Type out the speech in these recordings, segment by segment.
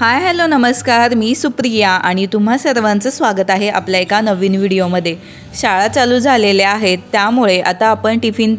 Hi hello नमस्कार. मी सुप्रिया आणि तुम्हा सर्वांचं स्वागत आहे आपल्या एका नवीन व्हिडिओमध्ये. शाळा चालू झालेल्या आहेत त्यामुळे आता आपण टिफिन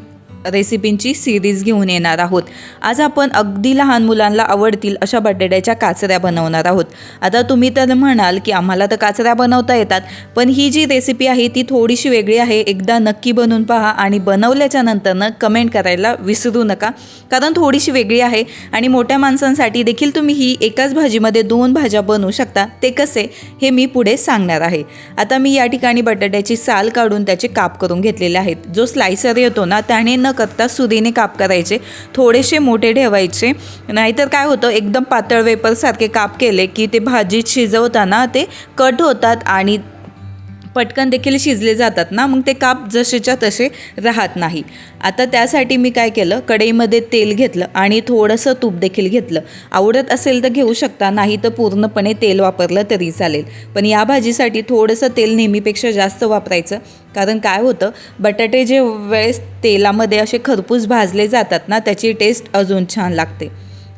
रेसिपींची सिरीज घेऊन येणार आहोत. आज आपण अगदी लहान मुलांना आवडतील अशा बटाट्याच्या काचऱ्या बनवणार आहोत. आता तुम्ही तर म्हणाल की आम्हाला तर काचऱ्या बनवता येतात पण ही जी रेसिपी आहे ती थोडीशी वेगळी आहे. एकदा नक्की बनवून पहा आणि बनवल्याच्या नंतरनं कमेंट करायला विसरू नका कारण थोडीशी वेगळी आहे आणि मोठ्या माणसांसाठी देखील तुम्ही ही एकाच भाजीमध्ये दोन भाज्या बनवू शकता. ते कसे हे मी पुढे सांगणार आहे. आता मी या ठिकाणी बटाट्याची साल काढून त्याचे काप करून घेतलेले आहेत. जो स्लायसर येतो ना त्याने न करता सुरीने काप करायचे थोडेसे मोठे ठेवायचे. नाहीतर काय होतं एकदम पातळ वेपरसारखे काप केले की ते भाजीत शिजवताना ते कट होतात आणि पटकन देखील शिजले जातात ना मग ते काप जसेच्या तसे राहत नाही. आता त्यासाठी मी काय केलं कढईमध्ये तेल घेतलं आणि थोडंसं तूप देखील घेतलं. आवडत असेल तर घेऊ शकता नाही तर पूर्णपणे तेल वापरलं तरी चालेल. पण या भाजीसाठी थोडंसं तेल नेहमीपेक्षा जास्त वापरायचं. कारण काय होतं बटाटे जे वेळेस तेलामध्ये असे खरपूस भाजले जातात ना त्याची टेस्ट अजून छान लागते.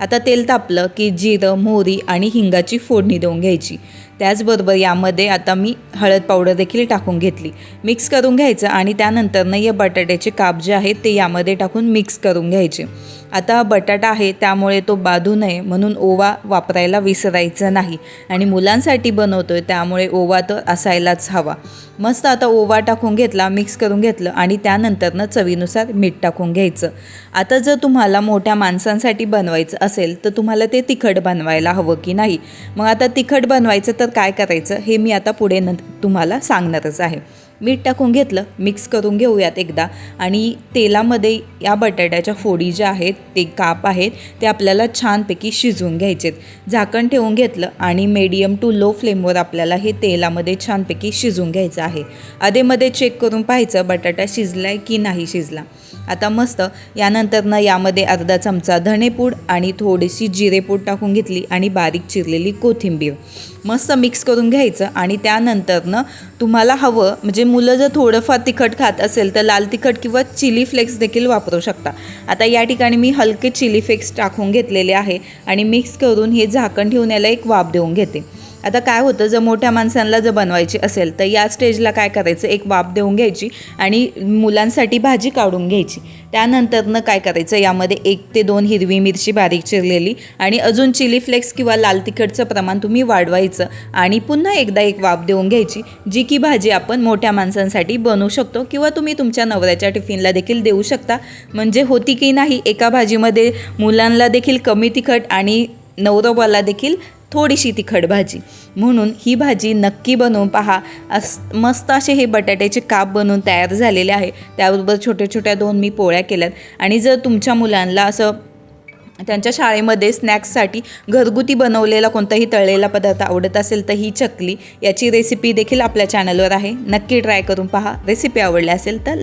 आता तेल तापलं की जिरं मोहरी आणि हिंगाची फोडणी देऊन घ्यायची. त्याचबरोबर यामध्ये आता मी हळद पावडर देखील टाकून घेतली. मिक्स करून घ्यायचं आणि त्यानंतरनं या बटाट्याचे काप जे आहेत ते यामध्ये टाकून मिक्स करून घ्यायचे. आता बटाटा आहे त्यामुळे तो बाधू नये म्हणून ओवा वापरायला विसरायचं नाही. आणि मुलांसाठी बनवतोय त्यामुळे ओवा तर असायलाच हवा. मस्त आता ओवा टाकून घेतला मिक्स करून घेतलं आणि त्यानंतरनं चवीनुसार मीठ टाकून घ्यायचं. आता जर तुम्हाला मोठ्या माणसांसाठी बनवायचं असेल तर तुम्हाला ते तिखट बनवायला हवं की नाही? मग आता तिखट बनवायचं तर काय करायचं हे मी आता पुढे न तुम्हाला सांगणारच आहे. मीठ टाकून घेतलं मिक्स करून घेऊयात एकदा. आणि तेलामध्ये या बटाट्याच्या फोडी ज्या आहेत ते काप आहेत ते आपल्याला छानपैकी शिजवून घ्यायचेत. झाकण ठेवून घेतलं आणि मीडियम टू लो फ्लेमवर आपल्याला हे तेलामध्ये छानपैकी शिजवून घ्यायचं आहे. अधेमध्ये चेक करून पाहायचं बटाटा शिजला आहे की नाही शिजला. आता मस्त यानंतरनं यामध्ये अर्धा चमचा धणेपूड आणि थोडीशी जिरेपूड टाकून घेतली आणि बारीक चिरलेली कोथिंबीर. मस्त मिक्स करून घ्यायचं आणि त्यानंतरनं तुम्हाला हवं म्हणजे मुलं जर थोडंफार तिखट खात असेल तर लाल तिखट किंवा चिली फ्लेक्स देखील वापरू शकता. आता या ठिकाणी मी हलके चिली फ्लेक्स टाकून घेतलेले आहे आणि मिक्स करून हे झाकण ठेवून याला एक वाफ देऊन घेते. आता काय होतं जर मोठ्या माणसांना जर बनवायची असेल तर या स्टेजला काय करायचं? एक वाफ देऊन घ्यायची आणि मुलांसाठी भाजी काढून घ्यायची. त्यानंतरनं काय करायचं? यामध्ये एक ते दोन हिरवी मिरची बारीक चिरलेली आणि अजून चिली फ्लेक्स किंवा लाल तिखटचं प्रमाण तुम्ही वाढवायचं आणि पुन्हा एकदा एक वाफ देऊन घ्यायची जी की भाजी आपण मोठ्या माणसांसाठी बनवू शकतो किंवा तुम्ही तुमच्या नवऱ्याच्या टिफिनला देखील देऊ शकता. म्हणजे होती की नाही एका भाजीमध्ये मुलांना देखील कमी तिखट आणि नवरोबाला देखील थोडीशी तिखट भाजी. म्हणून ही भाजी नक्की बनवून पहा. अस मस्त असे हे बटाट्याचे काप बनवून तयार झालेले आहे. त्याबरोबर छोट्या छोट्या दोन मी पोळ्या केल्यात. आणि जर तुमच्या मुलांना असं त्यांच्या शाळेमध्ये स्नॅक्ससाठी घरगुती बनवलेला कोणताही तळलेला पदार्थ आवडत असेल तर ही चकली याची रेसिपी देखील आपल्या चॅनलवर आहे. नक्की ट्राय करून पहा. रेसिपी आवडली असेल तर